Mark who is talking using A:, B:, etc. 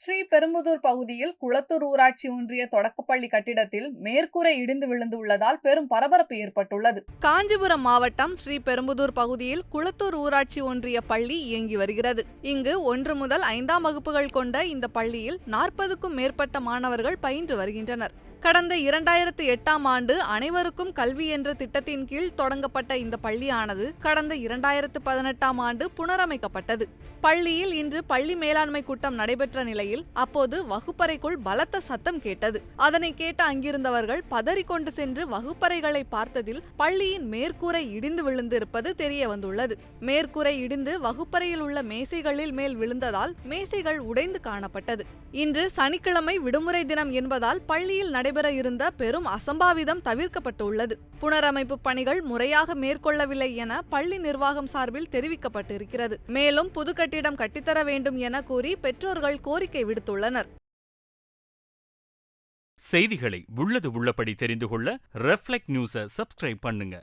A: ஸ்ரீ பெரும்புதூர் பகுதியில் குளத்தூர் ஊராட்சி ஒன்றிய தொடக்கப்பள்ளி கட்டிடத்தில் மேற்கூரை இடிந்து விழுந்து உள்ளதால் பெரும் பரபரப்பு ஏற்பட்டுள்ளது. காஞ்சிபுரம் மாவட்டம் ஸ்ரீ பெரும்புதூர் பகுதியில் குளத்தூர் ஊராட்சி ஒன்றிய பள்ளி இயங்கி வருகிறது. இங்கு ஒன்று முதல் ஐந்தாம் வகுப்புகள் கொண்ட இந்த பள்ளியில் நாற்பதுக்கும் மேற்பட்ட மாணவர்கள் பயின்று வருகின்றனர். கடந்த இரண்டாயிரத்து எட்டாம் ஆண்டு அனைவருக்கும் கல்வி என்ற திட்டத்தின் கீழ் தொடங்கப்பட்ட இந்த பள்ளியானது கடந்த இரண்டாயிரத்து பதினெட்டாம் ஆண்டு புனரமைக்கப்பட்டது. பள்ளியில் இன்று பள்ளி மேலாண்மை கூட்டம் நடைபெற்ற நிலையில் அப்போது வகுப்பறைக்குள் பலத்த சத்தம் கேட்டது. அதனை கேட்ட அங்கிருந்தவர்கள் பதறிக்கொண்டு சென்று வகுப்பறைகளை பார்த்ததில் பள்ளியின் மேற்கூரை இடிந்து விழுந்து இருப்பது தெரிய வந்துள்ளது மேற்கூரை இடிந்து வகுப்பறையில் உள்ள மேசைகளில் மேல் விழுந்ததால் மேசைகள் உடைந்து காணப்பட்டது. இன்று சனிக்கிழமை விடுமுறை தினம் என்பதால் பள்ளியில் நடைபெற இருந்த பெரும் அசம்பாவிதம் தவிர்க்கப்பட்டுள்ளது. புனரமைப்பு பணிகள் முறையாக மேற்கொள்ளவில்லை என பள்ளி நிர்வாகம் சார்பில் தெரிவிக்கப்பட்டிருக்கிறது. மேலும் புது கட்டிடம் கட்டித்தர வேண்டும் என கூறி பெற்றோர்கள் கோரிக்கை விடுத்துள்ளனர்.
B: செய்திகளை உள்ளது உள்ளபடி தெரிந்து கொள்ள ரெஃப்ளெக்ட் நியூஸை சப்ஸ்கிரைப் பண்ணுங்க.